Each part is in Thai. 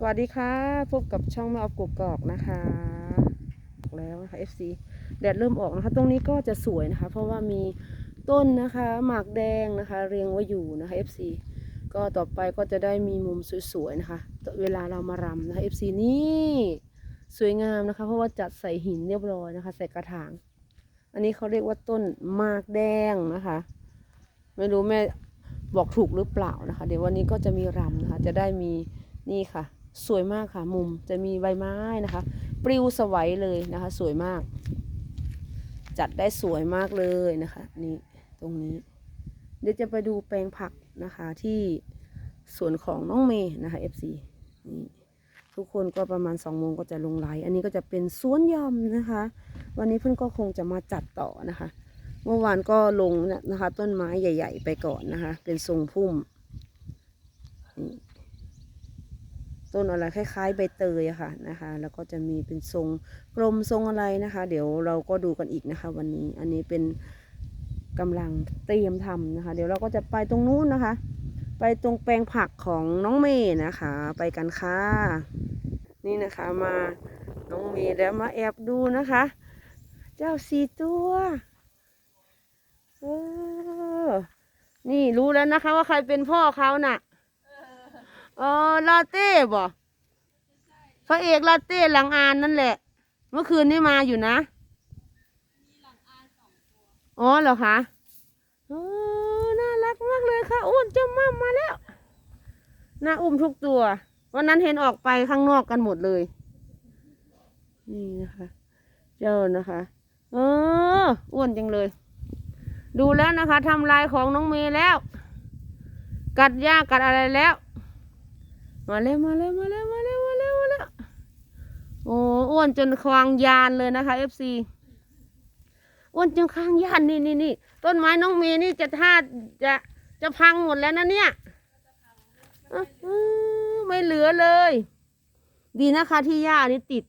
สวัสดีค่ะพบกับช่องแม่ออฟกกอกนะคะออกแล้วนะคะ FC แดดเริ่มออกนะคะ ตรงนี้ก็จะสวยนะคะ เพราะว่ามีต้นนะคะหมากแดงนะคะ เรียงไว้อยู่นะคะ FC ก็ต่อไปก็จะได้มีมุมสวยๆนะคะ เวลาเรามารำนะคะ FC นี่สวยงามนะคะ เพราะว่าจัดใส่หินเรียบร้อยนะคะ ใส่กระถาง อันนี้เขาเรียกว่าต้นหมากแดงนะคะ ไม่รู้แม่บอกถูกหรือเปล่านะคะ เดี๋ยววันนี้ก็จะมีรำนะคะ จะได้มีนี่ค่ะ สวยมากค่ะ มุมจะมีใบไม้นะคะ ปลิวสวัยเลยนะคะ สวยมาก จัดได้สวยมากเลยนะคะนี่ตรงนี้ เดี๋ยวจะไปดูแปลงผักนะคะที่สวนของน้องเมย์นะคะ FC นี่ทุกคนก็ประมาณ2โมงก็จะลงไลฟ์อันนี้ก็จะเป็นสวนยอมนะคะ วันนี้เพื่อนก็คงจะมาจัดต่อนะคะ เมื่อวานก็ลงเนี่ยนะคะ ต้นไม้ใหญ่ ๆ ไปก่อนนะคะ เป็นทรงพุ่มนี่ ต้นอะไรคล้ายๆ ใบเตยอะค่ะนะคะ แล้วก็จะมีเป็นทรงกลมทรงอะไรนะคะ เดี๋ยวเราก็ดูกันอีกนะคะ วันนี้อันนี้เป็นกำลังเตรียมทำนะคะ เดี๋ยวเราก็จะไปตรงนู้นนะคะ ไปตรงแปลงผักของน้องเมย์นะคะ ไปกันค่ะ นี่นะคะมาน้องเมย์แล้วมาแอบดูนะคะ เจ้าสีตัวเออนี่รู้แล้วนะคะว่าใครเป็นพ่อเขาน่ะ เออลาเต้บ่พระเอกลาเต้หลังอานนั่นแหละ เมื่อคืนนี้มาอยู่นะอ๋อเหรอคะเออน่ารักมากเลยค่ะอ้วนเจ้ามั่มมาแล้วน่าอุ้มทุกตัววันนั้นเห็นออกไปข้างนอกกันหมดเลย นี่นะคะ เจ้านะคะเอออ้วนจังเลย ดูแล้วนะคะทำลายของน้องเมย์แล้ว กัดหญ้ากัดอะไรแล้ว มาเร็วมาเร็วมาเร็วมาเร็วมาเร็วมาเร็วโอ้อ้วนจนควางยานเลยนะคะเอฟซีอ้วนจนควางยานนี่นี่นี่ต้นไม้น้องเมย์นี่จะท่าจะจะพังหมดแล้วนะเนี่ยอไม่เหลือเลย ดีนะคะที่หญ้านี่ติด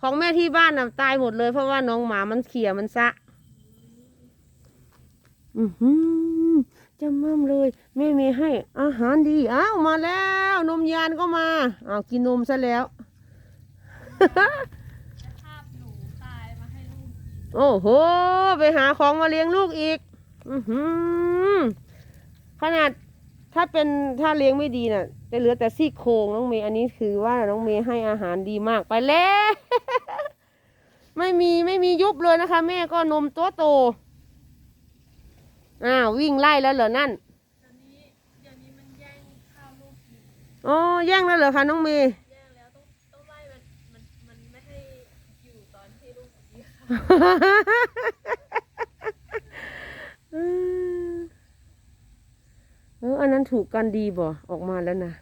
ของแม่ที่บ้านน่ะตายหมดเลย เพราะว่าน้องหมามันเขี่ยมันซะ อือหือ จำมั่มเลยแม่มีให้อาหารดีอ้าวมาแล้ว นมยานก็มาอ้าวกินนมซะแล้วโอ้โห ไปหาของมาเลี้ยงลูกอีก อือหือขนาดถ้าเป็นถ้าเลี้ยงไม่ดีน่ะจะเหลือแต่ซี่โครงน้องเมย์อันนี้คือว่าน้องเมย์ให้อาหารดีมากไปแล้ว ไม่มีไม่มียุบเลยนะคะ แม่ก็นมตัวโต อ้าววิ่งไล่แล้วเหรอนั่นเดี๋ยวนี้เดี๋ยวนี้มันแย่งข้าวลูกกินอ๋อแย่งแล้วเหรอคะน้องเมย์แย่งแล้วต้องต้องไล่มันมันมันไม่ให้อยู่ตอนที่ลูกกินข้าวเออเอออันนั้นถูกกันดีบ่ ออกมาแล้วนะ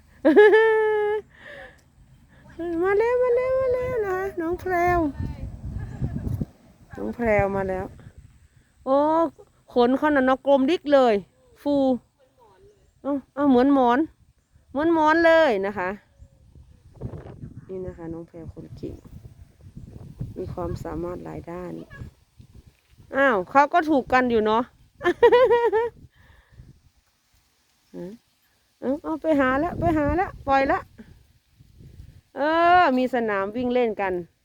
มาแล้วมาแล้วมาแล้วนะน้องแพรว น้องแพรวมาแล้ว โอ้ ขนเขาน่ะเนกกลมดิกเลย ฟูเอ้าเอาเหมือนหมอน เหมือนหมอนเลยนะคะ นี่นะคะ น้องแพรคนเก่งมีความสามารถหลายด้าน อ้าวเขาก็ถูกกันอยู่เนาะเอาเอาไปหาแล้วไปหาแล้วปล่อยละ เออ มีสนามวิ่งเล่นกัน อะ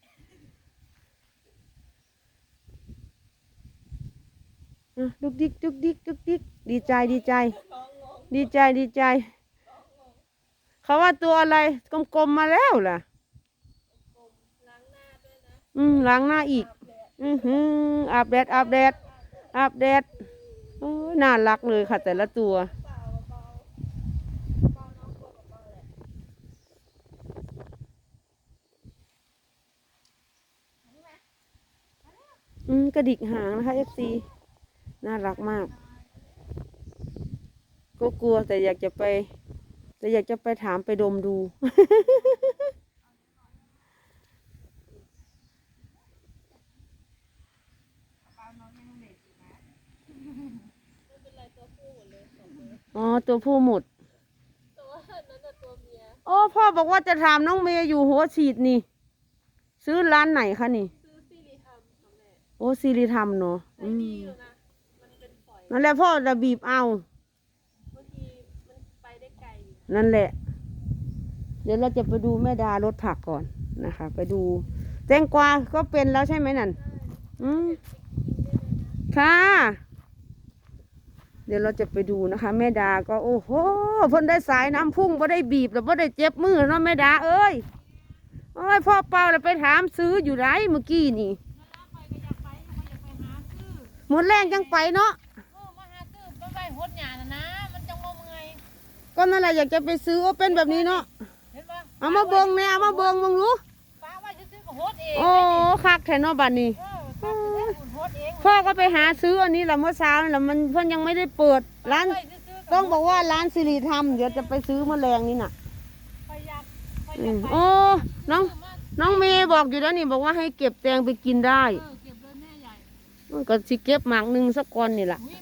ดุกดิกดุกดิกดุกดิกดีใจดีใจ ดีใจดีใจ เขาว่าตัวอะไรกลมๆมาแล้วล่ะอืมล้างหน้าอีก อือหืออาบแดดอาบแดดอาบแดดโอ้น่ารักเลยค่ะ แต่ละตัวอืมกระดิกหางนะคะ FC น่ารักมาก ก็กลัวแต่อยากจะไป แต่อยากจะไปถามไปดมดูไม่เป็นไรตัวผู้หมดเลยสองตัวอ๋อ ตัวผู้หมดตัวนั้นน่ะตัวเมียโอ้พ่อบอกว่าจะถามน้องเมย์อยู่หัวฉีดนี่ ซื้อร้านไหนคะนี่ ซื้อซีรีทำค่ะแม่ โอ้ซีรีทำเนาะแต่อืดีมอยู่นะมันเป็ นั่นแหละพ่อจะบีบเอาบางทีมันไปได้ไกลอยู่นั่นแหละ เดี๋ยวเราจะไปดูแม่ดารถผักก่อนนะคะ ไปดู แตงกวาก็เป็นแล้วใช่ไหมนั่น อืมค่ะ เดี๋ยวเราจะไปดูนะคะ แม่ดาก็โอ้โหเพิ่นได้สายน้ำพุ่งบ่ได้บีบแล้วบ่ได้เจ็บมือเนาะแม่ดาเอ้ยโอ้ยพ่อเปาแล้วไปถามซื้ออยู่ไรเมื่อกี้นี่หมดแรงจังไปเนาะ ก็นั่นแหละอยากจะไปซื้อว่าเป็นแบบนี้เนาะเห็นปะเอามาเบิ่งแน่เอามาเบิ่งมึงรู้ป้าว่าจะซื้อก็หดเองโอ้คักแท้เนาะบัดนี้ เออป้าจะได้อุ่นหดเองพ่อก็ไปหาซื้ออันนี้แหละเมื่อเช้านี่แหละมันเพิ่นยังไม่ได้เปิดร้านป้ว่จะซื้ต้องบอกว่าร้านสิริธรรมเดี๋ยวจะไปซื้อเมื่อแรงนี่น่ะไปอยากไปออืยากมไปโอ้น้องมาน้องเมย์บอกอยู่แล้วนี่บอกว่าให้เก็บแตงไปกินได้ เออเก็บเลยแม่ใหญ่มันก็สิเก็บหมากหนึ่งสักก้อนนี่แหละอุ้ย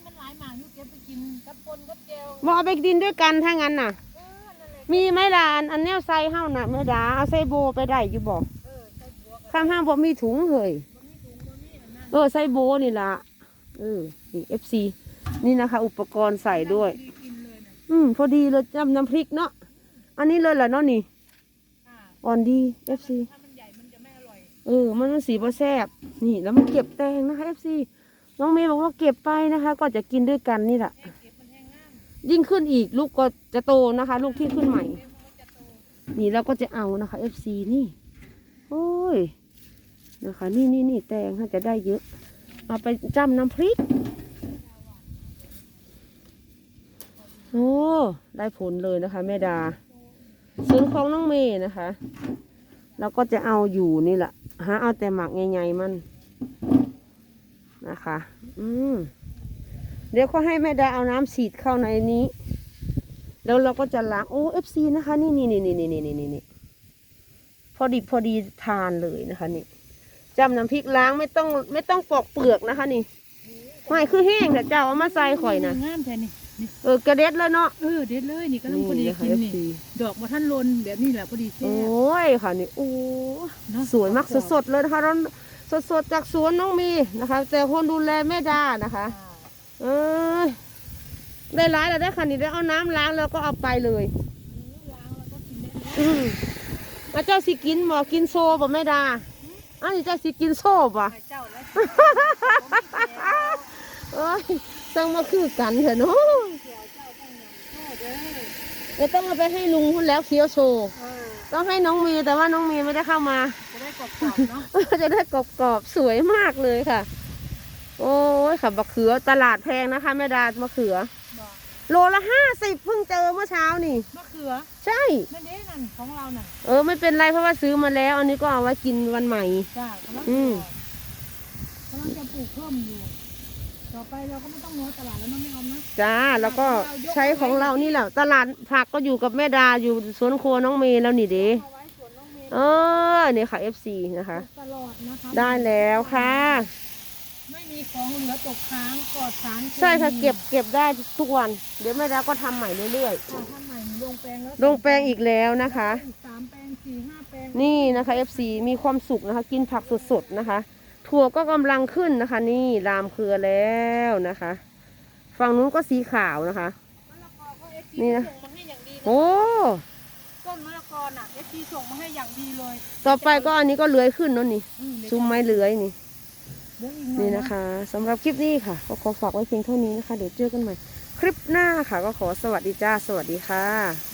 บปนกับเจลบอกเอาไปกินด้วยกันถ้างั้นน่ะเออนั่นแหละมีไหมล่ะอันอันแนวใส่เฮาน่ะแม่ดาเอาใส่โบไปได้อยู่บอกเออใส่บัวกับข้างห้างบ่มีถุงเฮ้ยบ่มีถุงบ่มีอันนั้นเออใส่โบนี่ล่ะเออนี่ FC นี่นะคะ อุปกรณ์ใส่ด้วยดีกินเลยน่ะอืมพอดีเลยจำน้ำพริกเนาะอันนี้เลยแหละเนาะนี่ค่ะอ่อนดี FC ถ้ามันใหญ่มันจะไม่อร่อยเออมันมันสีบ่แซ่บนี่ แล้วมันเก็บแตงนะคะ FC น้องเมย์บอกว่าเก็บไปนะคะ ก็จะกินด้วยกันนี่แหละ ยิ่งขึ้นอีกลูกก็จะโตนะคะ ลูกที่ขึ้นใหม่ นี่เราก็จะเอานะคะ FC นี่ โอ้ยนะคะ นี่นี่นี่แตงถ้าจะได้เยอะ เอาไปจ้ำน้ำพริกโอ้ได้ผลเลยนะคะ แม่ดาส่วนของน้องเมย์นะคะเราก็จะเอาอยู่นี่แหละหาเอาแต่หมักใหญ่ๆมันนะคะ อืม เดี๋ยวก็ให้แม่ดาเอาน้ำฉีดเข้าในนี้ แล้วเราก็จะล้างโอ้เอฟซีนะคะ นี่นี่นี่นี่นี่นี่นี่นี่พอดีพอดีทานเลยนะคะ นี่จำน้ำพริกล้างไม่ต้องไม่ต้องปอกเปลือกนะคะ นี่ไม่คือแห้งแต่เจ้าเอามาใส่ข่อยนะงามแท้นี่นี่เออกระเด็ดแล้วเนาะเออเด็ดเลยนี่กำลังพอดีนะคะกินนี่ FC ดอกว่าท่านลนแบบนี้แหละพอดีโอแซ่บ้ยค่ะนี่โอ้เนาะสวยมากสดๆเลยนะคะเราสดๆจากสวนน้องมีนะคะ แต่คนดูแลแม่ดานะคะอ่า เออได้ร้ายแล้วได้ค่ะนี่ได้เอาน้ำล้างแล้วก็เอาไปเลยล้างแล้วก็กินได้เลยอืมแล้วเจ้าสิกินบ่กินโซบ่แม่ดาอันนี้เจ้าสิกินโซบ่ให้เจ้าแล้วเอ้ยต้องมาคือกันเถอะเนาะเสียวเจ้าต้องยำโทษเด้อเดี๋ยวต้องเอาไปให้ลุงคุณแล้วเคี้ยวโชว์เออต้องให้น้องเมย์แต่ว่าน้องเมย์ไม่ได้เข้ามา จะได้กรอบๆเนาะ จะได้กรอบๆสวยมากเลยค่ะโอ้ ยค่ะมะเขือตลาดแพงนะคะแม่ดามะเขือ บอกโลละห้าสิบเพิ่งเจอเมื่อเช้านี่ มะเขือใช่ นั่นเด้นั่นของเราน่ะเออไม่เป็นไรเพราะว่าซื้อมาแล้ว อันนี้ก็เอาไว้กินวันใหม่ จ้ากำลังอืมกำลังจะปลูกเพิ่มอยู่ ต่อไปเราก็ไม่ต้องน้อยตลาดแล้วเนาะไม่เอานะจ้าแล้วก็ใช้ของเรานี่แหละตลาดผักก็อยู่กับแม่ดาอยู่สวนครัวน้องเมย์แล้วนี่เด้เอาไว้สวนน้องเมย์เออนี่ค่ะ FC นะคะตลอดนะคะได้แล้วค่ะ ไม่มีของเหลือตกค้างปลอดสารเคมีใช่ค่ะเก็บเก็บได้ทุกวัน เดี๋ยวแม่ดาก็ทำใหม่เรื่อยค่ะท่านใหม่ลงแปลงแล้วๆลงแปลงอีกแล้วนะคะ อีกสามแปลงสี่ห้าแปลงนี่นะคะ FC มีความสุขนะคะ กินผักสดๆนะคะ ถั่วก็กำลังขึ้นนะคะ นี่ลามเครือแล้วนะคะ ฝั่งนู้นก็สีขาวนะคะ มะละกอก็เอฟนี่ซีนะ ส่งมาให้อย่างดีนะโอ้ต้นมะละกอน่ะเอฟซีส่งมาให้อย่างดีเลยต่อไปก็อันนี้ก็เลื้อยขึ้นเนาะนี่อืเดี๋ยวซุ้มไม้เลื้อยนี่ นี่นะคะสำหรับคลิปนี้ค่ะ ก็ขอฝากไว้เพียงเท่านี้นะคะ เดี๋ยวเจอกันใหม่ คลิปหน้าค่ะ ก็ขอสวัสดีจ้า สวัสดีค่ะ